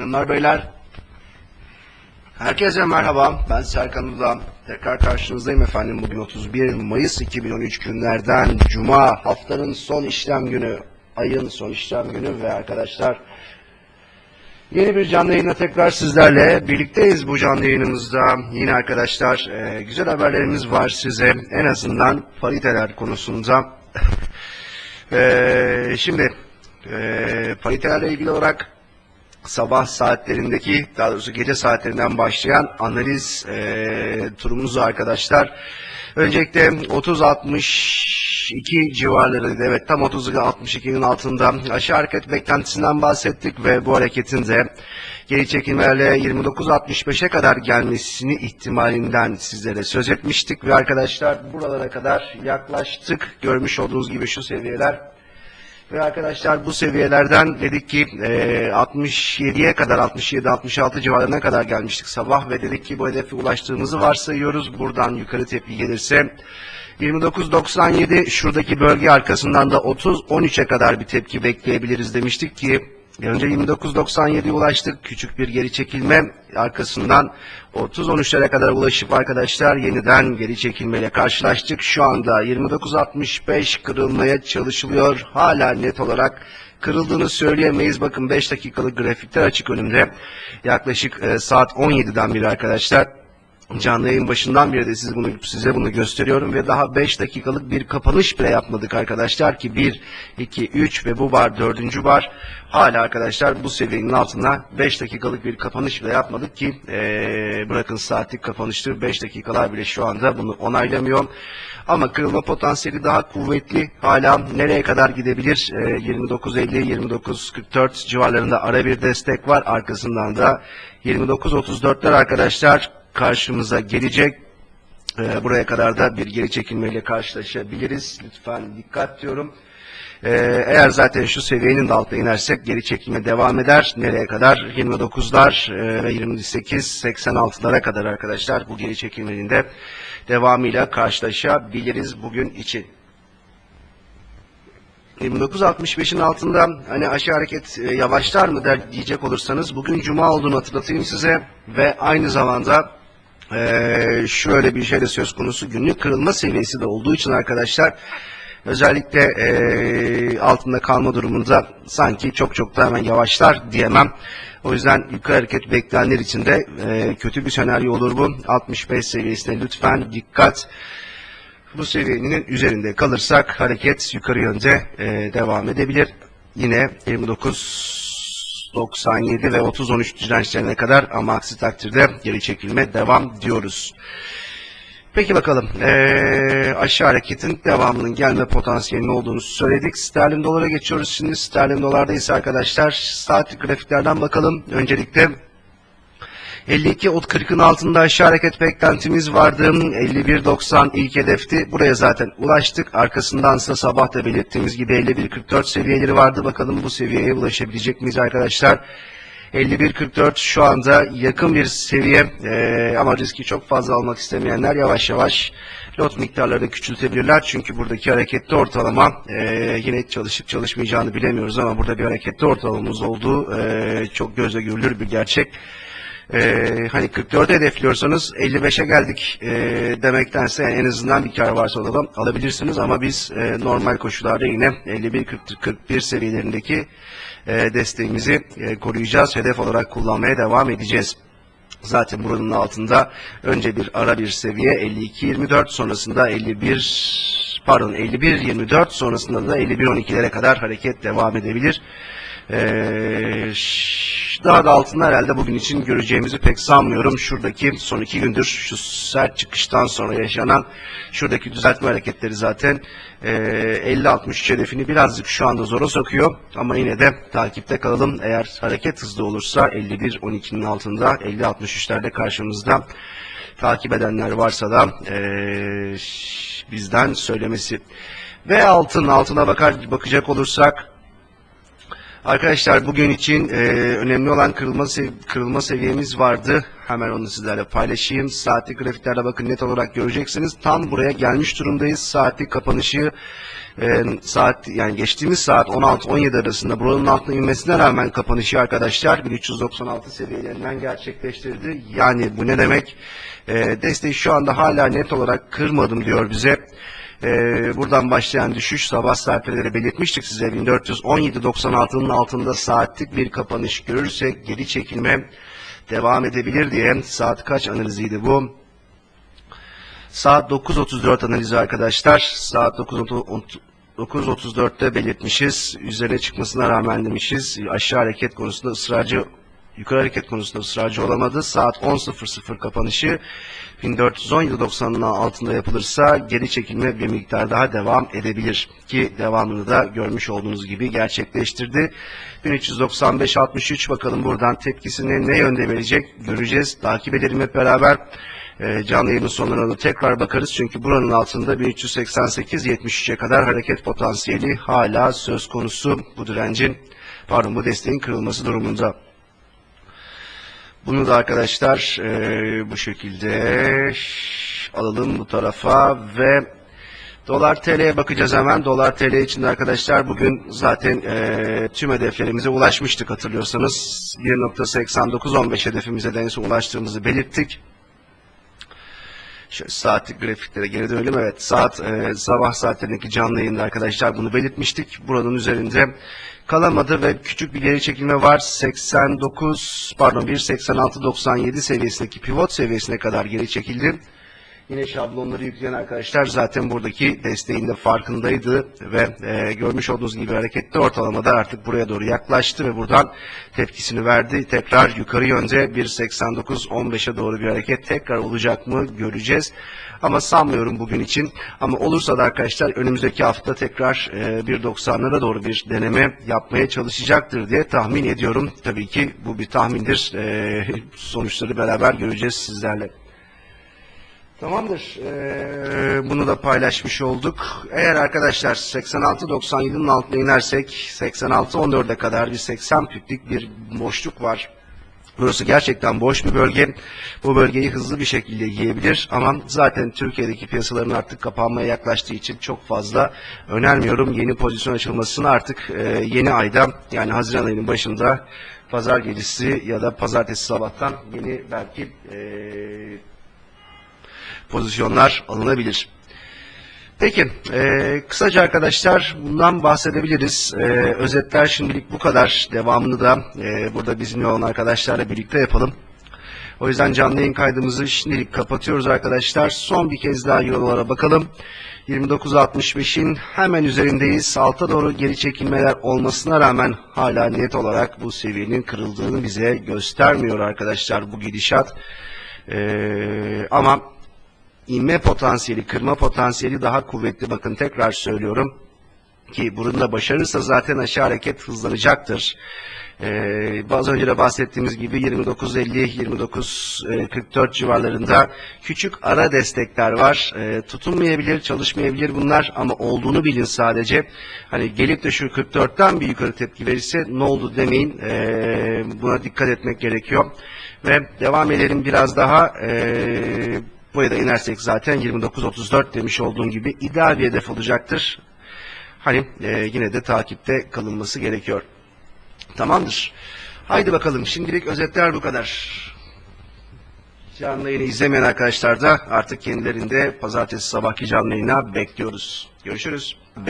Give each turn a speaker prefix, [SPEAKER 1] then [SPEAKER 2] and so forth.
[SPEAKER 1] Hanımlar beyler, herkese merhaba. Ben Serkan Ulan. Tekrar karşınızdayım efendim. Bugün 31 Mayıs 2013 günlerden Cuma haftanın son işlem günü, ayın son işlem günü ve arkadaşlar Yeni bir canlı yayına tekrar sizlerle birlikteyiz bu canlı yayınımızda. Yine arkadaşlar e, güzel haberlerimiz var size. En azından pariteler konusunda. E, şimdi e, paritelerle ilgili olarak sabah saatlerindeki daha doğrusu gece saatlerinden başlayan analiz e, turumuzu arkadaşlar. Öncelikle 30-62 civarlarıydı. Evet tam 30-62'nin altında aşağı hareket beklentisinden bahsettik ve bu hareketin de geri çekilmelerle 29-65'e kadar gelmesini ihtimalinden sizlere söz etmiştik ve arkadaşlar buralara kadar yaklaştık. Görmüş olduğunuz gibi şu seviyeler ve arkadaşlar bu seviyelerden dedik ki e, 67'ye kadar 67-66 civarlarına kadar gelmiştik sabah ve dedik ki bu hedefe ulaştığımızı varsayıyoruz. Buradan yukarı tepki gelirse 29.97 şuradaki bölge arkasından da 30-13'e kadar bir tepki bekleyebiliriz demiştik ki önce 29.97'ye ulaştık. Küçük bir geri çekilme arkasından 30-13'lere kadar ulaşıp arkadaşlar yeniden geri çekilmeyle karşılaştık. Şu anda 29.65 kırılmaya çalışılıyor. Hala net olarak kırıldığını söyleyemeyiz. Bakın 5 dakikalık grafikler açık önümde. Yaklaşık e, saat 17'den beri arkadaşlar canlı yayın başından beri de size bunu, size bunu gösteriyorum ve daha 5 dakikalık bir kapanış bile yapmadık arkadaşlar ki 1, 2, 3 ve bu bar 4. bar hala arkadaşlar bu seviyenin altına 5 dakikalık bir kapanış bile yapmadık ki ee, bırakın saatlik kapanıştır 5 dakikalar bile şu anda bunu onaylamıyor. Ama kırılma potansiyeli daha kuvvetli. Hala nereye kadar gidebilir? E, 29.50-29.44 civarlarında ara bir destek var. Arkasından da 29.34'ler arkadaşlar karşımıza gelecek. Ee, buraya kadar da bir geri çekilmeyle karşılaşabiliriz. Lütfen dikkat diyorum. Ee, eğer zaten şu seviyenin de altına inersek geri çekilme devam eder. Nereye kadar? 29'lar e, ve 28-86'lara kadar arkadaşlar bu geri çekilmenin de devamıyla karşılaşabiliriz bugün için. 29.65'in altında hani aşağı hareket e, yavaşlar mı der diyecek olursanız bugün cuma olduğunu hatırlatayım size ve aynı zamanda e, şöyle bir şey de söz konusu günlük kırılma seviyesi de olduğu için arkadaşlar özellikle e, altında kalma durumunda sanki çok çok da hemen yavaşlar diyemem. O yüzden yukarı hareket bekleyenler için de e, kötü bir senaryo olur bu. 65 seviyesine lütfen dikkat bu seviyenin üzerinde kalırsak hareket yukarı yönde e, devam edebilir. Yine 29 97 ve 30-13 dirençlerine kadar ama aksi takdirde geri çekilme devam diyoruz. Peki bakalım ee, aşağı hareketin devamının gelme potansiyelinin olduğunu söyledik. Sterlin dolara geçiyoruz. Şimdi sterlin dolarda ise arkadaşlar saatlik grafiklerden bakalım. Öncelikle 52 ot 40'ın altında aşağı hareket beklentimiz vardı. 51.90 ilk hedefti. Buraya zaten ulaştık. Arkasındansa sabah da belirttiğimiz gibi 51.44 seviyeleri vardı. Bakalım bu seviyeye ulaşabilecek miyiz arkadaşlar? 51.44 şu anda yakın bir seviye ee, ama riski çok fazla almak istemeyenler yavaş yavaş lot miktarlarını küçültebilirler. Çünkü buradaki hareketli ortalama e, yine çalışıp çalışmayacağını bilemiyoruz ama burada bir hareketli ortalamamız olduğu e, çok gözle görülür bir gerçek. Ee, hani 44'e hedefliyorsanız 55'e geldik e, demektense en azından bir kar varsa alalım, alabilirsiniz ama biz e, normal koşullarda yine 51-41 seviyelerindeki e, desteğimizi e, koruyacağız. Hedef olarak kullanmaya devam edeceğiz. Zaten buranın altında önce bir ara bir seviye 52-24 sonrasında 51 pardon 51-24 sonrasında da 51-12'lere kadar hareket devam edebilir. Ee, daha da altında herhalde bugün için göreceğimizi pek sanmıyorum. Şuradaki son iki gündür şu sert çıkıştan sonra yaşanan şuradaki düzeltme hareketleri zaten e, 50-63 hedefini birazcık şu anda zora sokuyor. Ama yine de takipte kalalım. Eğer hareket hızlı olursa 51-12'nin altında 50-63'lerde karşımızda takip edenler varsa da e, bizden söylemesi. Ve altın altına bakar bakacak olursak Arkadaşlar bugün için e, önemli olan kırılma, sev kırılma seviyemiz vardı. Hemen onu sizlerle paylaşayım. Saatlik grafiklerde bakın net olarak göreceksiniz. Tam buraya gelmiş durumdayız. Saatlik kapanışı e, saat yani geçtiğimiz saat 16-17 arasında buranın altına inmesine rağmen kapanışı arkadaşlar 1396 seviyelerinden gerçekleştirdi. Yani bu ne demek? E, desteği şu anda hala net olarak kırmadım diyor bize. E, buradan başlayan düşüş sabah saatleri belirtmiştik size 1417.96'nın altında saatlik bir kapanış görürsek geri çekilme devam edebilir diye saat kaç analiziydi bu? Saat 9.34 analizi arkadaşlar. Saat 9.34'te belirtmişiz. Üzerine çıkmasına rağmen demişiz. Aşağı hareket konusunda ısrarcı yukarı hareket konusunda ısrarcı olamadı. Saat 10.00 kapanışı 1417.90'ın altında yapılırsa geri çekilme bir miktar daha devam edebilir. Ki devamını da görmüş olduğunuz gibi gerçekleştirdi. 1395.63 bakalım buradan tepkisini ne yönde verecek göreceğiz. Takip edelim hep beraber. E, canlı yayının sonlarına da tekrar bakarız. Çünkü buranın altında 1388-73'e kadar hareket potansiyeli hala söz konusu bu direncin, pardon bu desteğin kırılması durumunda. Bunu da arkadaşlar e, bu şekilde alalım bu tarafa ve Dolar TL'ye bakacağız hemen. Dolar TL için de arkadaşlar bugün zaten e, tüm hedeflerimize ulaşmıştık hatırlıyorsanız. 1.8915 hedefimize de ulaştığımızı belirttik. Şöyle saatlik grafiklere geri dönelim. Evet saat e, sabah saatlerindeki canlı yayında arkadaşlar bunu belirtmiştik. Buranın üzerinde kalamadı ve küçük bir geri çekilme var. 89 pardon 1.86.97 seviyesindeki pivot seviyesine kadar geri çekildi. Yine şablonları yükleyen arkadaşlar zaten buradaki desteğin de farkındaydı ve e, görmüş olduğunuz gibi hareketli ortalamada artık buraya doğru yaklaştı ve buradan tepkisini verdi. Tekrar yukarı yönde 1.89-15'e doğru bir hareket tekrar olacak mı göreceğiz. Ama sanmıyorum bugün için. Ama olursa da arkadaşlar önümüzdeki hafta tekrar e, 1.90'lara doğru bir deneme yapmaya çalışacaktır diye tahmin ediyorum. Tabii ki bu bir tahmindir. E, sonuçları beraber göreceğiz sizlerle. Tamamdır. Ee, bunu da paylaşmış olduk. Eğer arkadaşlar 86-97'nin altına inersek 86-14'e kadar bir 80 piplik bir boşluk var. Burası gerçekten boş bir bölge. Bu bölgeyi hızlı bir şekilde yiyebilir ama zaten Türkiye'deki piyasaların artık kapanmaya yaklaştığı için çok fazla önermiyorum. Yeni pozisyon açılmasını artık e, yeni ayda yani Haziran ayının başında pazar gecesi ya da pazartesi sabahtan yeni belki e, pozisyonlar alınabilir. Peki, e, kısaca arkadaşlar bundan bahsedebiliriz. E, özetler şimdilik bu kadar. Devamını da e, burada bizimle olan arkadaşlarla birlikte yapalım. O yüzden canlı yayın kaydımızı şimdilik kapatıyoruz arkadaşlar. Son bir kez daha eurolara bakalım. 29.65'in hemen üzerindeyiz. Alta doğru geri çekilmeler olmasına rağmen hala net olarak bu seviyenin kırıldığını bize göstermiyor arkadaşlar bu gidişat. Ee, ama inme potansiyeli, kırma potansiyeli daha kuvvetli. Bakın tekrar söylüyorum ki bunu da başarırsa zaten aşağı hareket hızlanacaktır. Ee, az önce de bahsettiğimiz gibi 29.50-29.44 civarlarında küçük ara destekler var. Ee, tutunmayabilir, çalışmayabilir bunlar ama olduğunu bilin sadece. Hani gelip de şu 44'ten bir yukarı tepki verirse ne oldu demeyin. Ee, buna dikkat etmek gerekiyor. Ve devam edelim biraz daha. Ee, Buraya da inersek zaten 29-34 demiş olduğum gibi ideal bir hedef olacaktır. Hani e, yine de takipte kalınması gerekiyor. Tamamdır. Haydi bakalım şimdilik özetler bu kadar. Canlı yayını izlemeyen arkadaşlar da artık kendilerinde pazartesi sabahki canlı yayına bekliyoruz. Görüşürüz. Bek